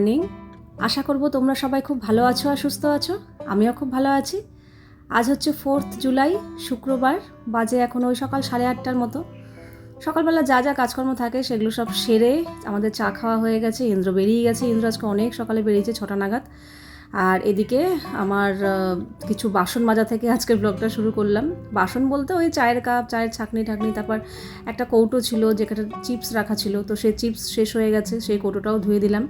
Morning আশা করব তোমরা সবাই খুব ভালো আছো আর সুস্থ আছো। আমিও খুব ভালো আছি। আজ হচ্ছে ফোর্থ জুলাই শুক্রবার, বাজে এখন ওই সকাল সাড়ে আটটার মতো। সকালবেলা যা যা কাজকর্ম থাকে সেগুলো সব সেরে আমাদের চা খাওয়া হয়ে গেছে, ইন্দ্র বেরিয়ে গেছে। ইন্দ্র আজকে অনেক সকালে বেরিয়েছে, ছটা নাগাদ। আর এদিকে আমার কিছু বাসন মাজা থেকে আজকের ব্লগটা শুরু করলাম। বাসন বলতে ওই চায়ের কাপ, চায়ের ছাকনি ঠাকনি, তারপর একটা কৌটো ছিল যেখানে চিপস রাখা ছিল। তো সেই চিপস শেষ হয়ে গেছে, সেই কৌটোটাও ধুয়ে দিলাম।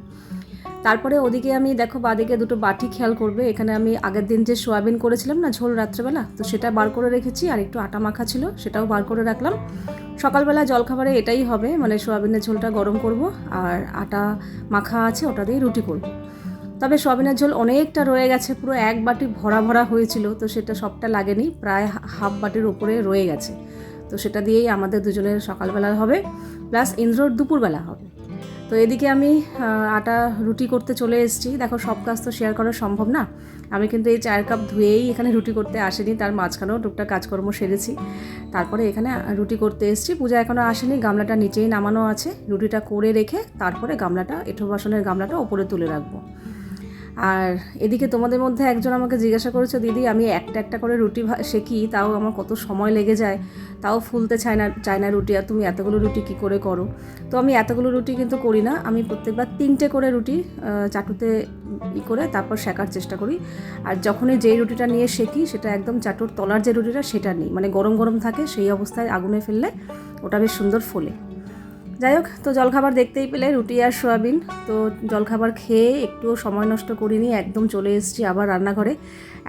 তারপরে ওদিকে আমি, দেখো বাদিকে দুটো বাটি খেয়াল করবে, এখানে আমি আগের দিন যে সোয়াবিন করেছিলাম না ঝোল রাত্রেবেলা, তো সেটা বার করে রেখেছি আর একটু আটা মাখা ছিল, সেটাও বার করে রাখলাম। সকালবেলা জলখাবারে এটাই হবে মানে সোয়াবিনের ঝোলটা গরম করব আর আটা মাখা আছে, ওটা দিয়ে রুটি করব। তবে সোয়াবিনের ঝোল অনেকটা রয়ে গেছে, পুরো এক বাটি ভরা ভরা হয়েছিল, তো সেটা সবটা লাগেনি, প্রায় হাফ বাটির ওপরে রয়ে গেছে। তো সেটা দিয়েই আমাদের দুজনের সকালবেলা হবে, প্লাস ইন্দ্রর দুপুরবেলা হবে। তো এদিকে আমি আটা রুটি করতে চলে এসেছি। দেখো, সব কাজ তো শেয়ার করা সম্ভব না। আমি কিন্তু এই চায়ের কাপ ধুয়েই এখানে রুটি করতে আসেনি, তার মাঝখানেও টুকটাক কাজকর্ম সেরেছি। তারপরে এখানে রুটি করতে এসেছি। পূজা এখনও আসেনি, গামলাটা নিচেই নামানো আছে। রুটিটা করে রেখে তারপরে গামলাটা, এঁঠো বাসনের গামলাটা ওপরে তুলে রাখব। আর এদিকে তোমাদের মধ্যে একজন আমাকে জিজ্ঞাসা করেছে, দিদি, আমি একটা একটা করে রুটি সেকি তাও আমার কত সময় লেগে যায়, তাও ফুলতে চায় না চায় না রুটি, আর তুমি এতগুলো রুটি কি করে করো? তো আমি এতগুলো রুটি কিন্তু করি না, আমি প্রত্যেকবার তিনটে করে রুটি চাটুতে ই করে তারপর শেখার চেষ্টা করি। আর যখনই যেই রুটিটা নিয়ে শেখি, সেটা একদম চাটুর তলার যে রুটিটা, সেটা নিই। মানে গরম গরম থাকে, সেই অবস্থায় আগুনে ফেললে ওটা বেশ সুন্দর ফোলে। যাই হোক, তো জলখাবার দেখতেই পেলে, রুটি আর সোয়াবিন। তো জলখাবার খেয়ে একটুও সময় নষ্ট করিনি, একদম চলে এসেছি আবার রান্নাঘরে।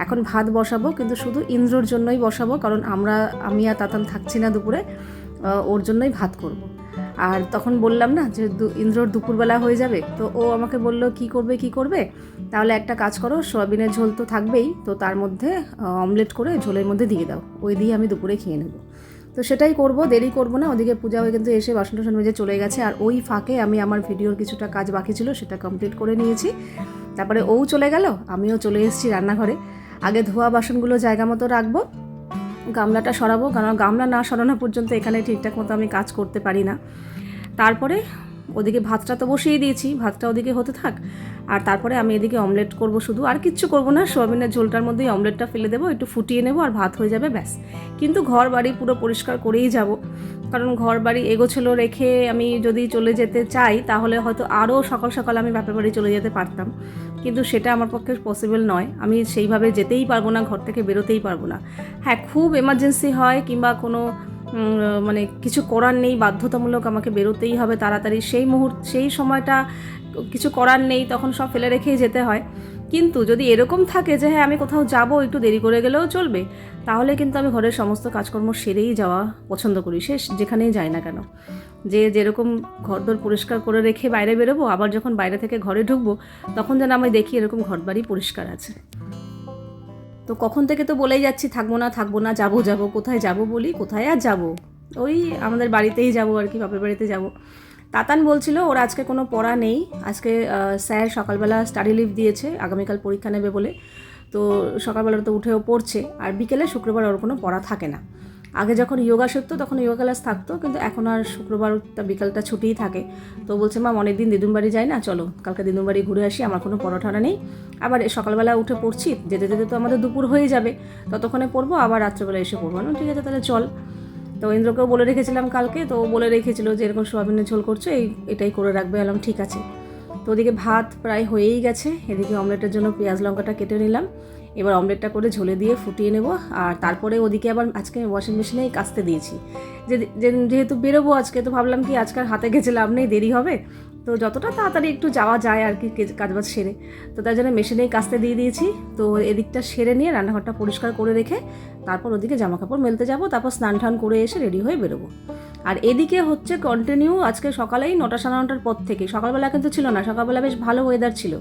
এখন ভাত বসাবো, কিন্তু শুধু ইন্দ্রর জন্যই বসাবো, কারণ আমরা, আমি আর তাতান থাকছি না দুপুরে ওর জন্যই ভাত করব। আর তখন বললাম না যে ইন্দ্রর দুপুরবেলা হয়ে যাবে, তো ও আমাকে বলল, কি করবে কি করবে? তাহলে একটা কাজ করো, সোয়াবিনের ঝোল তো থাকবেই, তো তার মধ্যে অমলেট করে ঝোলের মধ্যে দিয়ে দাও, ওই দিয়ে আমি দুপুরে খেয়ে নেব। তো সেটাই করব, দেরি করব না। ওদিকে পূজা হয়ে কিন্তু এসে বাসন টাসন মেজে চলে গেছে। আর ওই ফাঁকে আমি আমার ভিডিওর কিছুটা কাজ বাকি ছিল, সেটা কমপ্লিট করে নিয়েছি। তারপরে ও চলে গেল, আমিও চলে এসেছি রান্নাঘরে। আগে ধোয়া বাসনগুলো জায়গা মতো রাখব, গামলাটা সরাবো। কারণ গামলা না সরানো পর্যন্ত এখানে ঠিকঠাক মতো আমি কাজ করতে পারি না। তারপরে ওদিকে ভাতটা তো বসিয়ে দিয়েছি, ভাতটা ওদিকে হতে থাক। আর তারপরে আমি এদিকে অমলেট করব শুধু। আর কিচ্ছু করব না, সোয়াবিনের ঝোলটার মধ্যেই অমলেটটা ফেলে দেবো, একটু ফুটিয়ে নেব আর ভাত হয়ে যাবে, ব্যাস। কিন্তু ঘর বাড়ি পুরো পরিষ্কার করেই যাব। কারণ ঘর বাড়ি এগোছলো রেখে আমি যদি চলে যেতে চাই, তাহলে হয়তো আরও সকাল সকাল আমি বাপের বাড়ি চলে যেতে পারতাম। কিন্তু সেটা আমার পক্ষে পসিবল নয়। আমি সেইভাবে যেতেই পারব না, ঘর থেকে বেরোতেই পারব না। হ্যাঁ খুব এমার্জেন্সি হয় কিংবা কোনো মানে কিছু করার নেই, বাধ্যতামূলক আমাকে বেরোতেই হবে তাড়াতাড়ি। সেই মুহূর্ত, সেই সময়টা কিছু করার নেই, তখন সব ফেলে রেখেই যেতে হয়। কিন্তু যদি এরকম থাকে যে হ্যাঁ আমি কোথাও যাব, একটু দেরি করে গেলেও চলবে, তাহলে কিন্তু আমি ঘরের সমস্ত কাজকর্ম সেরেই যাওয়া পছন্দ করি সে যেখানেই যাই না কেন। যে যেরকম ঘরদোর পরিষ্কার করে রেখে বাইরে বেরোবো, আবার যখন বাইরে থেকে ঘরে ঢুকবো, তখন যেন আমি দেখি এরকম ঘরবাড়ি পরিষ্কার আছে। তো কখন থেকে তো বলেই যাচ্ছি, থাকব না থাকব না, যাব যাব, কোথায় যাব বলি, কোথায় আর যাব? ওই আমাদের বাড়িতেই যাব আর কি, বাপের বাড়িতে যাব। তাতান বলছিল, ওর আজকে কোনো পড়া নেই। আজকে স্যার সকালবেলা স্টাডি লিভ দিয়েছে, আগামীকাল পরীক্ষা নেবে বলে। তো সকালবেলা তো উঠেও পড়ছে। আর বিকেলে শুক্রবার ওর কোনো পড়া থাকে না। আগে যখন যোগা শিখতো, তখন যোগা ক্লাস থাকতো, কিন্তু এখন আর শুক্রবার বিকালটা ছুটিই থাকে। তো বলছে, মা অনেকদিন দিদুম বাড়ি যাই না, চলো। কালকে দিদুম বাড়ি ঘুরে আসি, আমার কোনো পড়াঠানা নেই। আবার সকালবেলা উঠে পড়ছি, যেতে যেতে তো আমাদের দুপুর হয়ে যাবে। ততক্ষণে পড়ব, আবার রাত্রেবেলা এসে পড়ব। না ঠিক আছে, তাহলে চল। তো ইন্দ্রকেও বলে রেখেছিলাম কালকে, তো বলে রেখেছিল যে এরকম সোয়াবিনের ঝোল করছ, এই, এটাই করে রাখবে। এলাম ঠিক আছে। তো ওদিকে ভাত প্রায় হয়েই গেছে। এদিকে অমলেটের জন্য পেঁয়াজ লঙ্কাটা কেটে নিলাম। এবার অমলেটটা করে ঝোলে দিয়ে ফুটিয়ে নেব। আর তারপরে ওদিকে আবার আজকে ওয়াশিং মেশিনেই কাচতে দিয়েছি। যে যেহেতু বেরোবো আজকে, তো ভাবলাম কি আজকাল হাতে গেছে লাভ নেই, দেরি হবে। তো যতটা তাড়াতাড়ি একটু যাওয়া যায় আর কি কাজবাজ সেরে। তো তার জন্য মেশিনেই কাচতে দিয়ে দিয়েছি। তো এদিকটা সেরে নিয়ে রান্নাঘরটা পরিষ্কার করে রেখে তারপর ওদিকে জামা কাপড় মেলতে যাব, তারপর স্নান টান করে এসে রেডি হয়ে বেরোবো। আর এদিকে হচ্ছে কন্টিনিউ আজকে সকালেই নটা সাড়ে নটার পর থেকে, সকালবেলা কিন্তু ছিল না, সকালবেলা বেশ ভালো ওয়েদার ছিল।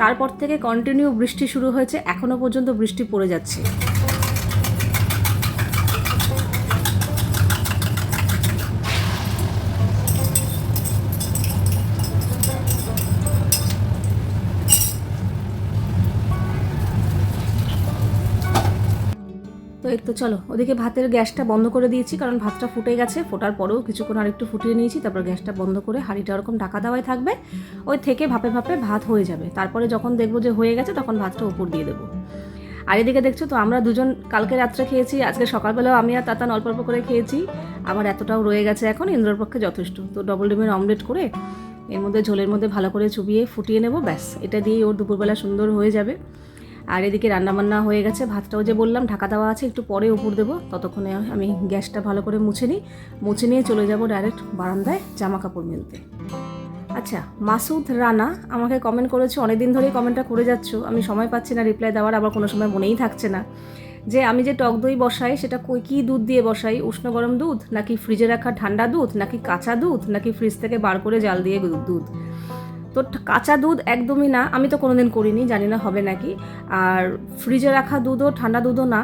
তারপর থেকে কন্টিনিউ বৃষ্টি শুরু হয়েছে এখনও পর্যন্ত বৃষ্টি পড়ে যাচ্ছে। চলো, ওদিকে ভাতের গ্যাসটা বন্ধ করে দিয়েছি, কারণ ভাতটা ফুটে গেছে। ফোটার পরেও কিছুক্ষণ আরেকটু ফুটিয়ে নিয়েছি, তারপর গ্যাসটা বন্ধ করে হাঁড়িটা ওরকম ঢাকা দেওয়াই থাকবে। ওই থেকে ভাপে ভাপে ভাত হয়ে যাবে। তারপরে যখন দেখব যে হয়ে গেছে, তখন ভাতটা উপর দিয়ে দেবো। আর এদিকে দেখছ তো, আমরা দুজন কালকে রাত্রে খেয়েছি, আজকে সকালবেলাও আমি আর তাতান অল্প অল্প করে খেয়েছি। আমার এতটাও রয়ে গেছে এখন, ইন্দ্রর পক্ষে যথেষ্ট। তো ডবল ডিমের অমলেট করে এর মধ্যে ঝোলের মধ্যে ভালো করে চুবিয়ে ফুটিয়ে নেব, ব্যাস। এটা দিয়েই ওর দুপুরবেলা সুন্দর হয়ে যাবে। আর এদিকে রান্নাবান্না হয়ে গেছে, ভাতটাও যে বললাম, ঢাকা দেওয়া আছে, একটু পরে উপর দেবো। ততক্ষণে আমি গ্যাসটা ভালো করে মুছে নিই। মুছে নিয়ে চলে যাব ডাইরেক্ট বারান্দায় জামা কাপড় মেলতে। আচ্ছা মাসুদ, রানা, আমাকে কমেন্ট করেছে, অনেকদিন ধরেই কমেন্টটা করে যাচ্ছ। আমি সময় পাচ্ছি না রিপ্লাই দেওয়ার, আবার কোনো সময় মনেই থাকছে না। যে আমি যে টক দই বসাই, সেটা কই, কী দুধ দিয়ে বসাই? উষ্ণ গরম দুধ, নাকি ফ্রিজে রাখা ঠান্ডা দুধ, নাকি কাঁচা দুধ, নাকি ফ্রিজ থেকে বার করে জাল দিয়ে দুধ? তো কাঁচা দুধ একদমই না, আমি তো কোনোদিন করিনি, জানি না হবে নাকি। আর ফ্রিজে রাখা দুধও, ঠান্ডা দুধও না।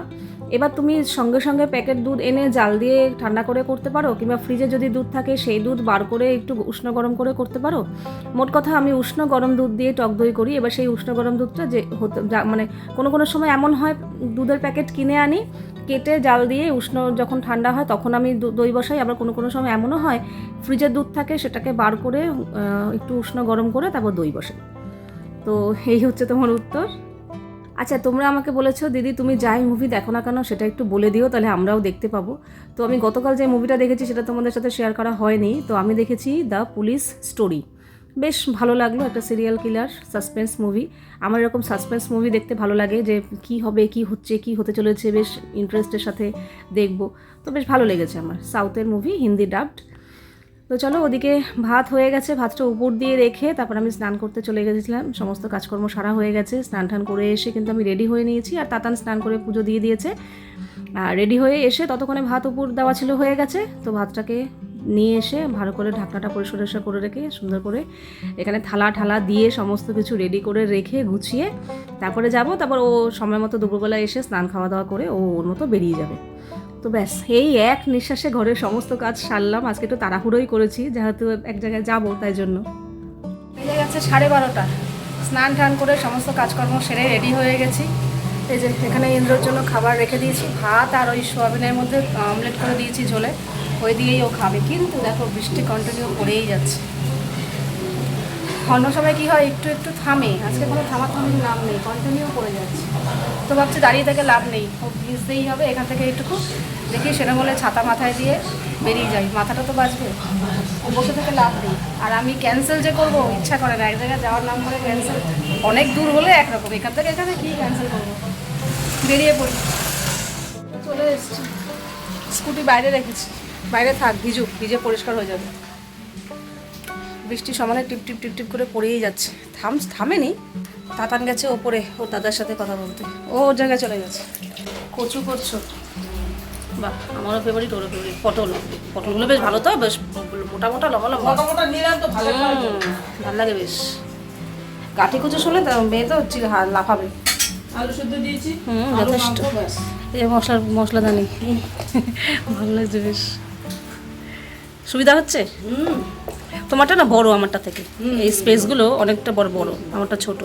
এবার তুমি সঙ্গে সঙ্গে প্যাকেট দুধ এনে জাল দিয়ে ঠান্ডা করে করতে পারো, কিংবা ফ্রিজে যদি দুধ থাকে, সেই দুধ বার করে একটু উষ্ণ গরম করে করতে পারো। মোট কথা আমি উষ্ণ গরম দুধ দিয়ে টক দই করি, এবার সেই উষ্ণ গরম দুধটা যে হতে মানে কোনো কোনো সময় এমন হয়, দুধের প্যাকেট কিনে আনি কেটে জাল দিয়ে উষ্ণ যখন ঠান্ডা হয় তখন আমি দই বসাই। আবার কোনো কোনো সময় এমনও হয় ফ্রিজের দুধ থাকে সেটাকে বার করে একটু উষ্ণ গরম করে তারপর দই বসাই। তো এই হচ্ছে তোমার উত্তর। আচ্ছা তোমরা আমাকে বলেছ, দিদি, তুমি যাই মুভি দেখো না কেন, সেটা একটু বলে দিও, তাহলে আমরাও দেখতে পাবো। তো আমি গতকাল যে মুভিটা দেখেছি, সেটা তোমাদের সাথে শেয়ার করা হয়নি। তো আমি দেখেছি দ্য পুলিশ স্টোরি বেশ ভালো লাগল একটা সিরিয়াল কিলার সাসপেন্স মুভি আমার এরকম সাসপেন্স মুভি দেখতে ভালো লাগে যে কি হবে, কি হচ্ছে, কি হতে চলেছে, বেশ ইন্টারেস্টের সাথে দেখব। তো বেশ ভালো লেগেছে আমার। সাউথের মুভি হিন্দি ডাবড তো চলো ওদিকে ভাত হয়ে গেছে, ভাতটা উপর দিয়ে রেখে তারপর আমি স্নান করতে চলে গেছিলাম। সমস্ত কাজকর্ম সারা হয়ে গেছে স্নান টান করে এসে কিন্তু আমি রেডি হয়ে নিয়েছি আর তাতান স্নান করে পুজো দিয়ে দিয়েছে। আর রেডি হয়ে এসে ততক্ষণে ভাত উপর দেওয়া ছিল হয়ে গেছে, তো ভাতটাকে নিয়ে এসে ভালো করে ঢাকনাটা পরিষ্কার টরিষ্কার করে রেখে সুন্দর করে এখানে থালা ঠালা দিয়ে সমস্ত কিছু রেডি করে রেখে গুছিয়ে তারপরে যাব, তারপর ও সময় মতো দুপুরবেলা এসে স্নান খাওয়া দাওয়া করে ও ওর মতো বেরিয়ে যাবে। তো ব্যাস, এই এক নিঃশ্বাসে ঘরের সমস্ত কাজ সারলাম। আজকে একটু তাড়াহুড়োই করেছি, যেহেতু এক জায়গায় যাব, তাই জন্য। বেজে গেছে সাড়ে বারোটা। স্নান টান করে সমস্ত কাজকর্ম সেরে রেডি হয়ে গেছি। এই যে এখানে ইন্দ্রর জন্য খাবার রেখে দিয়েছি। ভাত আর ওই সোয়াবিনের মধ্যে অমলেট করে দিয়েছি ঝোলে। ওই দিয়েই ও খাবে। কিন্তু দেখো, বৃষ্টি কন্টিনিউ পড়েই যাচ্ছে। অন্য সময় কি হয়, একটু একটু থামে। আজকে কোনো থামা থামির নাম নেই কন্টিনিউ পড়ে যাচ্ছে। তো ভাবছি দাঁড়িয়ে থেকে লাভ নেই। ও ভিজতেই হবে, এখান থেকে একটুকু দেখি সেটা বলে ছাতা মাথায় দিয়ে বেরিয়ে যাই। মাথাটা তো বাঁচবে বসে থেকে লাভ নেই। আর আমি ক্যান্সেল যে করব, ইচ্ছা করে না। এক জায়গায় যাওয়ার নাম করে ক্যান্সেল অনেক দূর হলে একরকম। এখান থেকে এখানে কী ক্যান্সেল করব? বেরিয়ে পড়ি। চলে এসছি। স্কুটি বাইরে রেখেছি। বাইরে থাক ভিজুক ভিজে পরিষ্কার হয়ে যাবে। বৃষ্টি সমানে টিপ টিপ টিপ টিপ করে পড়েই যাচ্ছে। থাম থামেনি। তাতান গেছে ওপরে ওর দাদার সাথে কথা বলতে। ও ওর জায়গায় চলে গেছে। কচু করছ? বাহ আমারও ফেভারিট ওরও ফেভারিট পটল। পটলগুলো বেশ ভালো তো বেশ মোটা মোটা লম্বা লম্বা। মোটামোটা নিলাম তো ভালো ভালো লাগে বেশ। গাঠি কচু শুনলে তো মেয়ে তো হচ্ছে লাফাবে। আলু শুদ্ধ দিয়েছি হুম, যথেষ্ট। এই যে মশলা মশলাদানি। ভালো লাগছে বেশ। সুবিধা হচ্ছে? তোমারটা না বড় আমারটা থেকে। এই স্পেসগুলো অনেকটা বড় বড় আমারটা ছোট।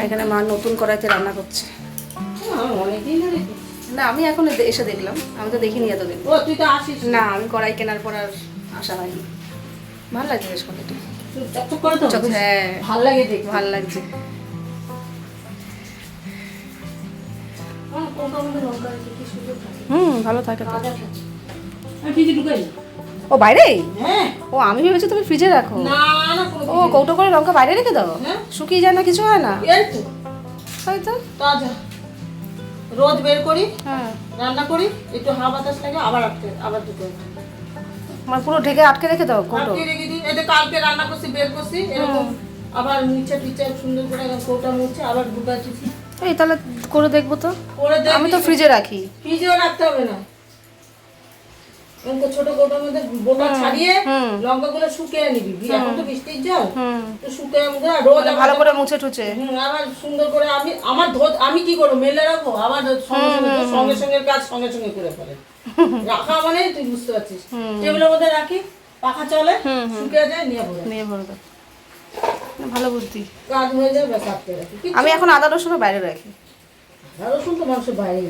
এখানে মা নতুন কড়াইতে রান্না করছে। অনেকদিন না আমি এখন এসে দেখলাম। আমি তো দেখিনি এতদিন। ও তুই তো আসিস না। আমি কড়াই কেনার পর আর আসা হয়নি। ভালো লাগছে বেশ চক- হ্যাঁ। ভালো লাগে দেখ ভালো লাগছে। হুম ভালো থাকে তো। ও বাইরে? হ্যাঁ। ও আমি ভেবেছি তুমি ফ্রিজে রাখো। না না ও কৌটো করে লঙ্কা বাইরে রেখে দাও? হ্যাঁ। শুকিয়ে যায় না কিছু হয় না? এই তাই তো? তাজা রোজ বের করি হ্যাঁ। রান্না করি একটু হাওয়া বাতাস লাগে আবার আটকে আবার দুটো আমার পুরো ঢেকে আটকে রেখে দাও কৌটো? আটকে রেখে দিই। যে কালকে রান্না করছি বের করছি এরকম আবার নিচে টিচে সুন্দর করে কৌটা মুছে আবার ঢুকাচ্ছি। এই তাহলে করে দেখব তো। আমি তো ফ্রিজে রাখি। ফ্রিজেও রাখতে হবে না। ছোট কৌটার মধ্যে বোটা ছাড়িয়ে লঙ্কাগুলো শুকিয়ে নিবি। এখন তো বৃষ্টির জল। তো শুকিয়ে রোজ মানে ভালো করে মুছে টুছে। আবার সুন্দর করে আমি আমার ধোত আমি কি করব? মেলে রাখব? আবার সঙ্গে সঙ্গে কাজ সঙ্গে সঙ্গে করে ফেলে। রাখা মানে তুই বুঝতে পারছিস। টেবিলের মধ্যে রাখি পাখা চলে শুকিয়ে যায় নিয়ে নিয়ে ভালো বুদ্ধি। হয়ে আমি এখন আদা রসুনও বাইরে রাখি। রসুন বাইরে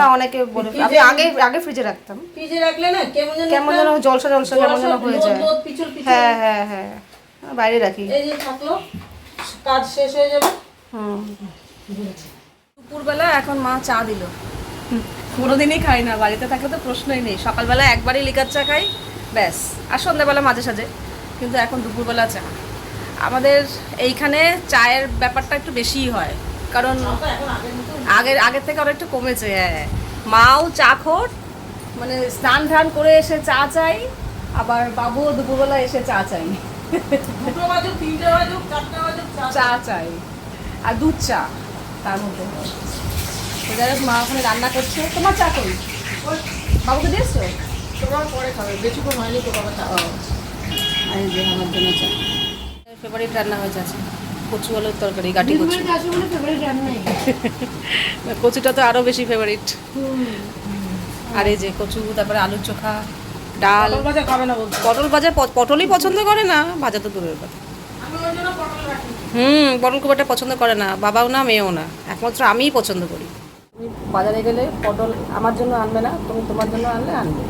না অনেকে বলে আমি আগে আগে ফ্রিজে রাখতাম। ফ্রিজে রাখলে না কেমন যেন কেমন যেন জলসা জলসা কেমন যেন হয়ে যায়। পিছল পিছল। হ্যাঁ হ্যাঁ হ্যাঁ। বাইরে রাখি। এই যে থাকল কাজ শেষ হয়ে যাবে। হুম। দুপুরবেলা এখন মা চা দিল। কোনোদিনই খাই না বাড়িতে থাকলে তো প্রশ্নই নেই। সকালবেলা একবারই লিকার চা খাই ব্যাস। আর সন্ধ্যাবেলা মাঝে সাঝে। কিন্তু এখন দুপুরবেলা চা। আমাদের এইখানে চায়ের ব্যাপারটা একটু বেশিই হয়। কারণ আগের আগের থেকে অনেকটা কমেছে হ্যাঁ। মাও চা খোর মানে স্নান ধান করে এসে চা চাই আবার বাবুও দুপুরবেলা এসে চা চাই। চা চাই। আর দুধ চা তার মধ্যে। তো যাই হোক মা ওখানে রান্না করছে। তোমার চা করি বাবুকে দিয়েছ? তোমার পরে খাবে বেশিক্ষণ হয়নি তো বাবা চা। আমার জন্য চা। ফেভারিট রান্না হয়েছে আছে কচু আলুর তরকারি গাটি কচু। কচুটা তো আরও বেশি ফেভারিট আর এই যে কচু তারপরে আলুর চোখা ডাল। পটল ভাজা খাবে না পটল ভাজা প- পটলই পছন্দ করে না ভাজা তো দূরের কথা। হুম পটল খুব একটা পছন্দ করে না বাবাও না মেয়েও না। একমাত্র আমিই পছন্দ করি। তুমি বাজারে গেলে পটল আমার জন্য আনবে না তুমি তোমার জন্য আনলে আনবে।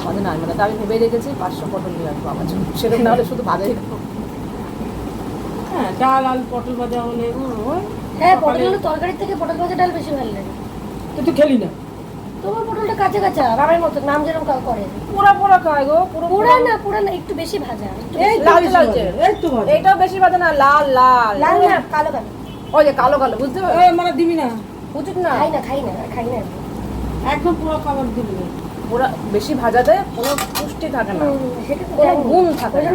আমার জন্য আনবে না। তা আমি ভেবে রেখেছি পাঁচশো পটল নিয়ে আসব আমার জন্য। সেরকম না হলে শুধু বাজারে। হ্যাঁ ডাল আলু পটল ভাজা হলে হ্যাঁ পটলের তরকারির থেকে পটল ভাজা ডাল বেশি ভালো লাগে। তো খেলি না। তোমার পটলটা কাঁচা কাঁচা রামের মতো নাম যেরকম কাউ করে। পোড়া পোড়া খায় গো পুরো পুরা। না পুরা না একটু বেশি ভাজা এই লালচে। ভাজা, এই তো ভাজা। এইটাও বেশি বাজে না লাল লাল। লাল না কালো কালো। ওই যে কালো কালো বুঝতে পারো এই মানে দিবি না। উচিত না। খাই না খাই না খাই না। একদম পুরো খাবার দিবি পোড়া বেশি ভাজাতে কোনো পুষ্টি থাকে না কোনো। গুণ থাকে না।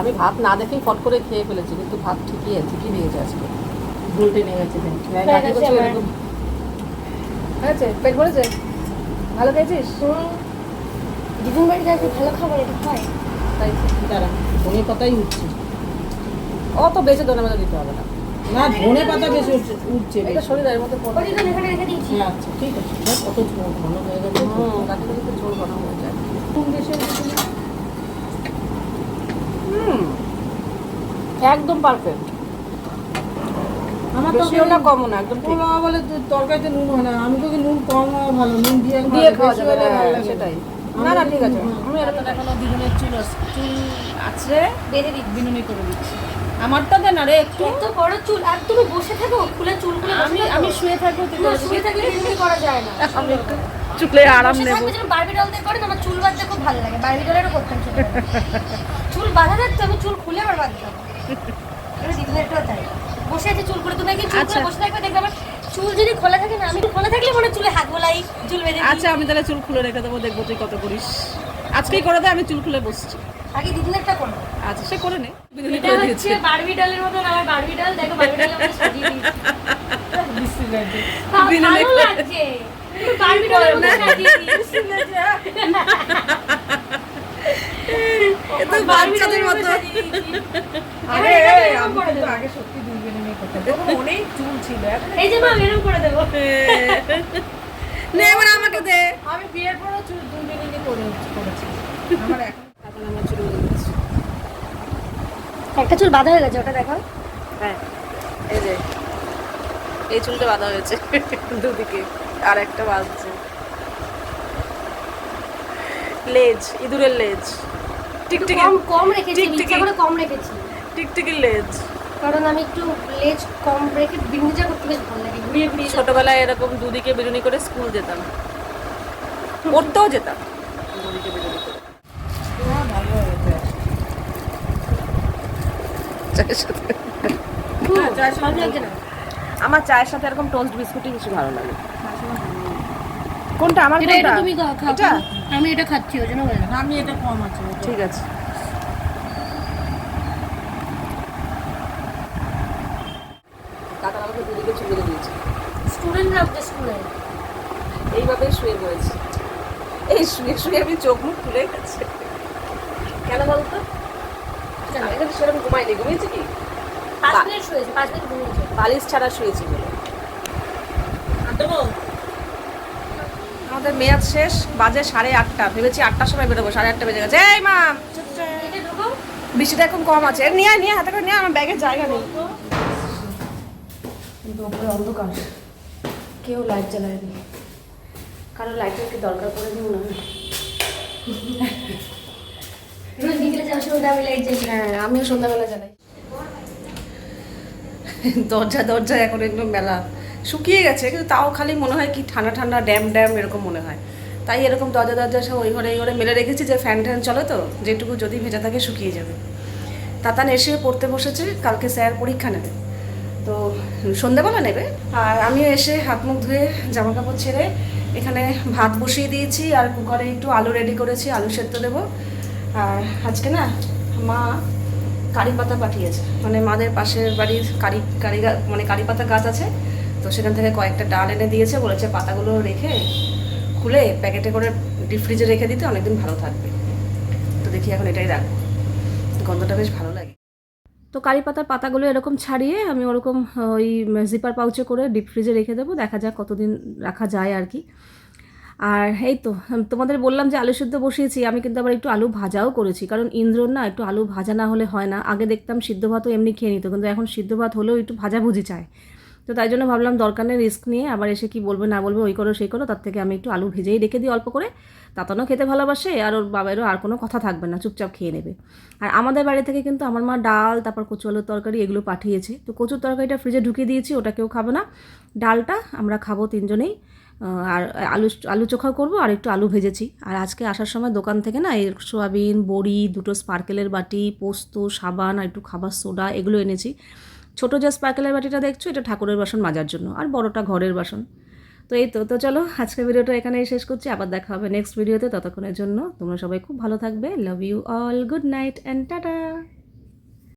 আমি ভাত না দেখেই ফট করে খেয়ে ফেলেছি কিন্তু ভাত ঠিকই ঠিকই দিয়েছে আজকে ভুলটে নিয়ে গেছে দেখ। হ্যাঁ, হয়ে। হয়েছে পেট ভরেছে ভালো খেয়েছিস। দিদির বাড়ি যাকে ভালো খাবার এটা খায় তাই দাঁড়া ধনে পাতাই উঠছে অত ধনে পাতা দিতে হবে না না ধনে পাতা বেশি উঠছে উঠছে এটা। শরীরের মধ্যে পড়বে ওই এখানে রেখে দিয়েছি। হ্যাঁ আচ্ছা ঠিক আছে। কত ঘন হয়ে গেছে। হুম গাঠি ঝোল ঘন হয়ে যায়। নুন বেশি হুম একদম পারফেক্ট আমার তো বেশিও না কমও না একদম মা বলে তরকারিতে নুন হয় না। আমি তো নুন কম ভালো নুন দিয়ে দিয়ে খাওয়া যাবে হ্যাঁ, সেটাই। না না ঠিক আছে। আমি এরকম এখনও দুজনের চুল চুল আছে। বেঁধে দিচ্ছি বিনুনি করে দিচ্ছি। আমারটা দেন আরে একটু। এত বড় চুল আর তুমি বসে থাকো খুলে চুল খুলে আমি আমি শুয়ে থাকব না, বসবি। শুয়ে থাকলে বিনুনি করা যায় না। আমি একটু চুলে আরাম নেব। বারবি ডল দিয়ে করে না আমার চুল বাঁধতে খুব ভালো লাগে। বারবি ডলেরও করতাম চুল বাঁধা থাকতো আমি চুল খুলে আবার বাঁধতাম। দিদিদেরটাও তাই। বসে আছে চুল করে তুমি একদিন চুল আচ্ছা। করে বসে থাকবে দেখবে আমার চুল যদি খোলা থাকে না আমি খোলা থাকলে মনে চুলে হাত বোলাই চুল বেঁধে আচ্ছা আমি তাহলে চুল খুলে রেখে দেবো দেখব তুই কত করিস। আজকেই করে দে আমি চুল খুলে বসছি। আগে দিদিদেরটা করো আচ্ছা সে করে নে। এটা হচ্ছে বারবি ডলের মতন আমার বারবি ডল দেখো বারবি ডল আমাকে সাজিয়ে দিয়েছে। ভালো লাগছে। বারবি ডলের মতো সাজিয়ে দিয়েছে। বাচ্চাদের মতো আরে আমি কিন্তু আগে সত্যি দুই তখন অনেক চুল ছিল এই যে মা এরকম করে দেবো। নে এবার আমাকে দে। আমি বিয়ের পরও চুল দুই বিনুনি করে করেছি। আমার চুল বেঁধে দিচ্ছি একটা চুল বাঁধা হয়ে গেছে ওটা দেখো হ্যাঁ এই যে এই চুলটা বাঁধা হয়েছে দুদিকে আর একটা বাঁধছে। লেজ ইঁদুরের লেজ। টিকটিকি কম কম রেখেছি টিকটিকি। ইচ্ছা করে কম রেখেছি। টিকটিকির লেজ। কারণ আমি একটু লেজ কম রেখে বিনুজা করতে বেশ ভালো লাগে। ঘুরিয়ে ঘুরিয়ে ছোটবেলায় এরকম দুদিকে বেরুনি করে স্কুল যেতাম। পড়তেও যেতাম দুদিকে বেরুনি করে হ্যাঁ ভালো হয়েছে চায়ের সাথে। আমার চায়ের সাথে এরকম টোস্ট বিস্কুটই বেশি ভালো লাগে। কোনটা? আমার কোনটা? তুমি খাও আমি এটা খাচ্ছি ওই জন্য আমি এটা কম আছে ঠিক আছে। কাকা আমাকে দুদিকে চুল বেঁধে দিয়েছে। স্টুডেন্টরা হচ্ছে স্কুলে এইভাবে শুয়ে পড়েছি এই শুয়ে শুয়ে আমি চোখ মুখ খুলে গেছে। কেন বলতো? সেরকম ঘুমাইনি ঘুমিয়েছি কি? পাঁচ। মিনিট শুয়েছে পাঁচ মিনিট ঘুমিয়েছে। বালিশ ছাড়া শুয়েছি। বলে আমাদের মেয়াদ শেষ বাজে সাড়ে আটটা। ভেবেছি আটটার সময় বেরোবো সাড়ে আটটা বেজে গেছে। এই মা! বৃষ্টিটা এখন কম আছে। নিয়ে নিয়ে হাতে করে নিয়ে আমার ব্যাগের জায়গা নেই। কিন্তু ওপরে অন্ধকার। কেউ লাইট জ্বালায়নি। কারও লাইটের কি দরকার পড়েনি মনে হয় রোজ বিকেলে যাওয়ার সময় আমি লাইট জ্বালি হ্যাঁ আমিও সন্ধ্যাবেলা দরজা দরজা এখন একদম মেলা। শুকিয়ে গেছে, কিন্তু তাও খালি মনে হয় কি ঠান্ডা ঠান্ডা ড্যাম ড্যাম এরকম মনে হয়। তাই এরকম দরজা দরজা সব ওই ঘরে, এই ঘরে মেলে রেখেছি যে ফ্যান, ট্যান চলে তো, যেটুকু যদি ভেজা থাকে শুকিয়ে যাবে। তাতান এসে পড়তে বসেছে, কালকে স্যার পরীক্ষা নেবে। তো সন্ধেবেলা নেবে। আর আমিও এসে হাত মুখ ধুয়ে জামা কাপড় ছেড়ে এখানে ভাত বসিয়ে দিয়েছি, আর কুকারে একটু আলু রেডি করেছি, আলু সেদ্ধ দেবো। আর আজকে না মা কারি পাতা পাঠিয়েছে। মানে মাদের পাশের বাড়ির কারি কারি মানে কারি পাতা গাছ আছে, তো সেখান থেকে কয়েকটা ডাল এনে দিয়েছে, বলেছে পাতাগুলো রেখে খুলে প্যাকেটে করে ডিপ ফ্রিজে রেখে দিতে, অনেকদিন ভালো থাকবে। তো দেখি এখন এটাই রাখব। গন্ধটা বেশ ভালো লাগে। তো কারি পাতার পাতাগুলো এরকম ছাড়িয়ে আমি ওরকম ওই জিপার পাউচে করে ডিপ ফ্রিজে রেখে দেবো, দেখা যাক কতদিন রাখা যায় আর কি। আর এই তো তোমাদের বললাম যে আলু সিদ্ধ বসিয়েছি, আমি কিন্তু আবার একটু আলু ভাজাও করেছি, কারণ ইন্দ্রর না একটু আলু ভাজা না হলে হয় না। আগে দেখতাম সিদ্ধ ভাতও এমনি খেয়ে নিত, কিন্তু এখন সিদ্ধ ভাত হলেও একটু ভাজাভুজি চায়। তো তাই জন্য ভাবলাম দরকার নেই, রিস্ক নিয়ে আবার এসে কি বলবে না বলবে, ওই করো সেই করো, তার থেকে আমি একটু আলু ভেজেই রেখে দিই অল্প করে। তাতানো খেতে ভালোবাসে, আর ওর বাবারও আর কোনো কথা থাকবে না, চুপচাপ খেয়ে নেবে। আর আমাদের বাড়ি থেকে কিন্তু আমার মা ডাল, তারপর কচু আলুর তরকারি এগুলো পাঠিয়েছে। তো কচুর তরকারিটা ফ্রিজে ঢুকিয়ে দিয়েছি ওটা কেউ খাবে না। ডালটা আমরা খাব তিনজনেই। আর আলু আলু চোখা করব আর একটু আলু ভেজেছি। আর আজকে আসার সময় দোকান থেকে না এই সোয়াবিন, বড়ি, দুটো স্পার্কেলের বাটি, পোস্ত, সাবান আর একটু খাবার সোডা এগুলো এনেছি। ছোটো যে স্পার্কেলের বাটিটা দেখছ, এটা ঠাকুরের বাসন মাজার জন্য আর বড়টা ঘরের বাসন। তো এই তো তো চলো আজকের ভিডিওটা এখানেই শেষ করছি, আবার দেখা হবে নেক্সট ভিডিওতে ততক্ষণের জন্য তোমরা সবাই খুব ভালো থাকবে। Love you all good night and tata